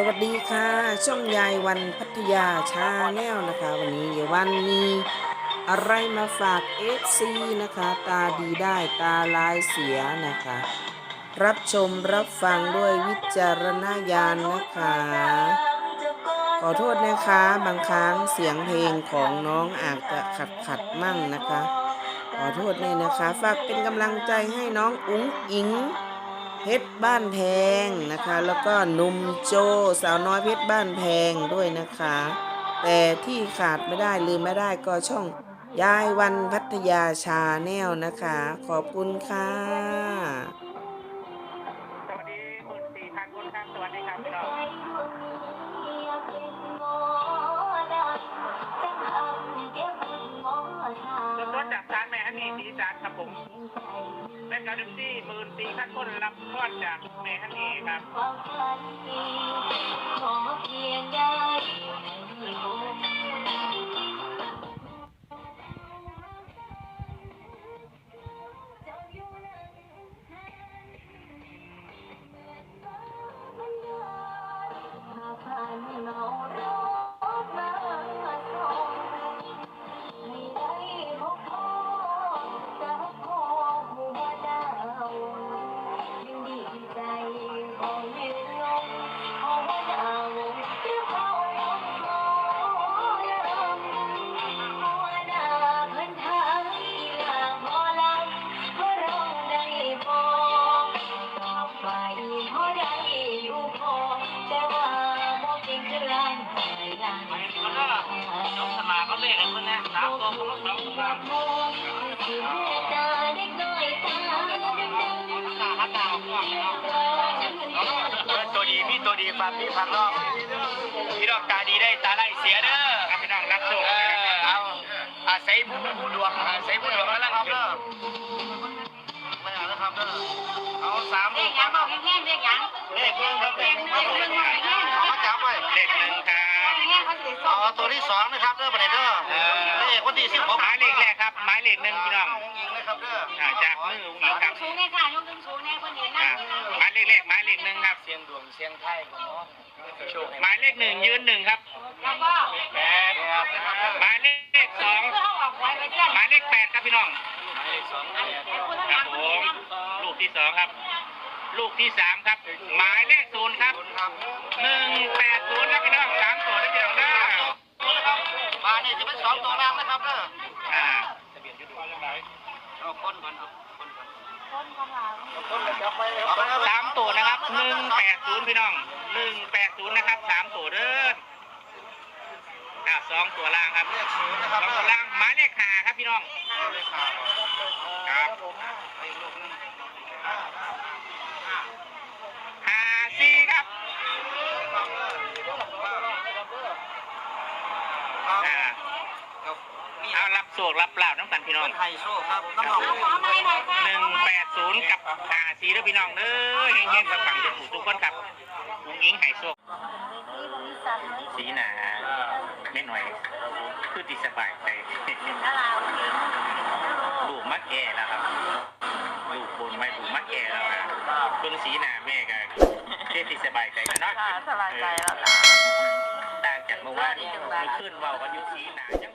สวัสดีค่ะ ช่องยายวันพัทยาชาแนลนะคะ วันนี้ยายวันมีอะไรมาฝาก FC นะคะ ตาดีได้ตาลายเสียนะคะ รับชมรับฟังด้วยวิจารณญาณนะคะ ขอโทษนะคะบางครั้งเสียงเพลงของน้องอาจจะขัดขัดมั่งนะคะ ขอโทษด้วยนะคะ ฝากเป็นกำลังใจให้น้องอุ๋งอิง เพชรบ้านแพงนะคะ แล้วก็นุ่มโจสาวน้อยเพชรบ้านแพงด้วยนะคะ แต่ที่ขาดไม่ได้ลืมไม่ได้ก็ช่องยายวันพัทยาชาแนลนะคะ ขอบคุณค่ะสวัสดีคุณสี่พันคนครับสวัสดีครับพี่น้องรถจากสารแม่ฮันนี่สีสารครับผม เป็นการดึงที่หมื่นสี่พันคนรับทอดจากแม่ฮันนี่ครับสมาเขาเรียกกันเพื่อนนะสามตัวคนละสองตัวฮักดาวฮักดาวตัวดีพี่ตัวดีฝากพี่ฝากน้องพี่น้องตาดีได้ตาไล่เสียเด้อครับพี่น้องรักสุขเอาอาศัยผู้ผู้ดวงอาศัยผู้ดวงแล้วครับเด้อ มาจับไว้เลขหนึ่งครับเอาตัวที่สองนะครับเด้อประเด็นเด้อเลขวันที่สิบหกหมายเลขแรกครับหมายเลขหนึ่งพี่น้องยิงนะครับเด้อจากมืออุ้งอิงครับสูงแน่ค่ะยกขึ้นสูงแน่คนนี้นั่อ่างหมายเลขแรกหมายเลขหนึ่งครับเสียงดวงเสียงไทยของน้องโชคหมายเลขหนึ่งยืนหนึ่งครับแล้วก็แปดหมายเลขสองเพื่อเขาออกไว้ไว้เจ้าหมายเลขแปดครับพี่น้องหมายเลขสองแปดไอ้คนทั้งคหรัลับงผคนนี้มนะลูกที่สองครับ ลูกที่สามครับ หมายเลขศูนย์ครับหนึ่งแปดศูนย์ครับพี่น้องสามตัวได้พี่น้องได้มาเนี่ยจะเป็นสองตัวล่างนะครับเด้ออ่าเอาคนก่อนเอาคนก่อนคนข้างหลังคนกันจับไปสามตัวนะครับหนึ่งแปดศูนย์พี่น้องหนึ่งแปดศูนย์นะครับสามตัวเด้ออ่าสองตัวล่างครับเลขศูนย์นะคสรัอบงตัวล่าง หมายเลขห้าครับพี่น้องเลขขาดครับอีกลูกนึงห้าสี่ครับอ่าเอารับโศกรับเปล่าน้ำกันพี่น้องไทยโชคครับน้ำหนองเอาขอไม้หน่อยค่ะหนึ่งแปดศูนย์กับห้าสี่แล้วพี่น้องเด้อเฮงๆกับฝั่งทุกทุกคนครับ ลุงอิงไห่โศกสีหนาไม่หน่อย คือติสบายใจลูกมักแก่แล้วครับลูกบนไม่ลูกมักแก่แล้วครับเบิ่งสีหน้าแม่ก็เชื่อที่สบายใจแล้วเนาะสบายใจแล้วค่ะต่างจากเมื่อวานนี้เมื่อคืนเว้ากันอยู่สีหน้ายัง